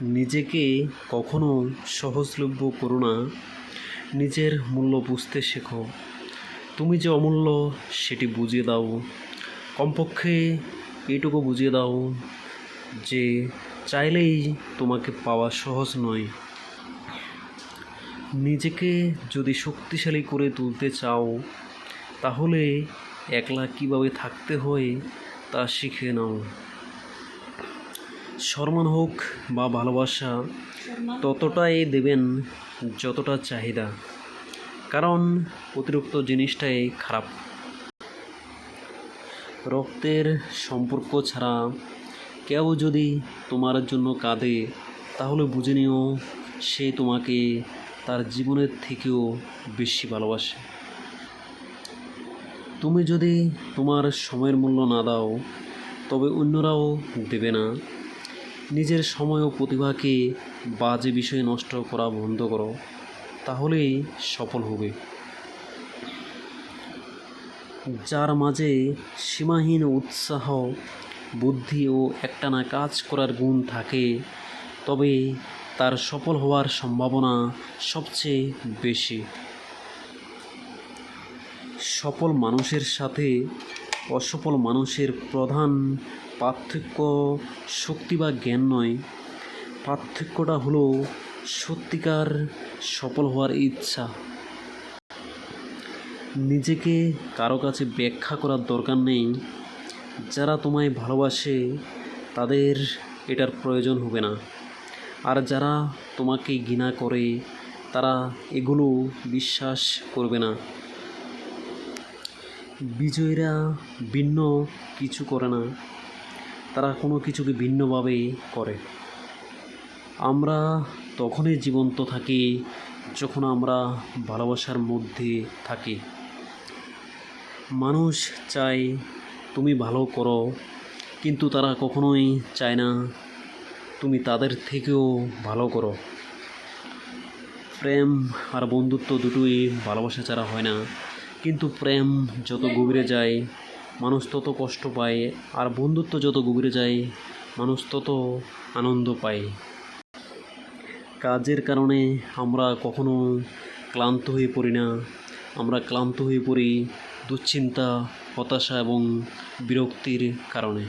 নিজেকে কখনো সহজলভ্য করো না। নিজের মূল্য বুঝতে শেখো। তুমি যে অমূল্য, সেটি বুঝিয়ে দাও। কমপক্ষে এইটুকু বুঝিয়ে দাও যে চাইলেই তোমাকে পাওয়া সহজ নয়। নিজেকে যদি শক্তিশালী করে তুলতে চাও, তাহলে একলা কীভাবে থাকতে হয় তা শিখে নাও। সম্মান হোক বা ভালোবাসা, ততটাই দেবেন যতটা চাহিদা। কারণ অতিরিক্ত জিনিসটাই খারাপ। রক্তের সম্পর্ক ছাড়া কেউ যদি তোমার জন্য কাঁদে, তাহলে বুঝে নিও সে তোমাকে তার জীবনের থেকেও বেশি ভালোবাসে। তুমি যদি তোমার সময়ের মূল্য না দাও, তবে অন্যরাও দেবে না। নিজের সময় ও প্রতিভাকে বাজে বিষয়ে নষ্ট করা বন্ধ করো, তাহলেই সফল হবে। যার মাঝে সীমাহীন উৎসাহ, বুদ্ধি ও একটানা কাজ করার গুণ থাকে, তবে তার সফল হওয়ার সম্ভাবনা সবচেয়ে বেশি। সফল মানুষের সাথে অসফল মানুষের প্রধান পার্থক্য শক্তি বা জ্ঞান নয়। পার্থক্যটা হলো সত্যিকার সফল হওয়ার ইচ্ছা। নিজেকে কারও কাছে ব্যাখ্যা করার দরকার নেই। যারা তোমায় ভালোবাসে, তাদের এটার প্রয়োজন হবে না। আর যারা তোমাকে ঘৃণা করে, তারা এগুলো বিশ্বাস করবে না। বিজয়ীরা ভিন্ন কিছু করে না। তারা কোনো কিছুকে ভিন্নভাবে করে। আমরা তখনই জীবন্ত থাকি যখন আমরা ভালোবাসার মধ্যে থাকি। মানুষ চায়, তুমি ভালো করো। কিন্তু তারা কখনোই চায় না, তুমি তাদের থেকেও ভালো করো। প্রেম আর বন্ধুত্ব দুটোই ভালোবাসা ছাড়া হয় না। কিন্তু প্রেম যত গভীরে যায়, মানুষ তত কষ্ট পায়, আর বন্ধুত্ব যত গভীরে যায়, মানুষ তত আনন্দ পায়। কাজের কারণে আমরা কখনো ক্লান্ত হয়ে পড়ি না। আমরা ক্লান্ত হয়ে পড়ি দুশ্চিন্তা, হতাশা এবং বিরক্তির কারণে।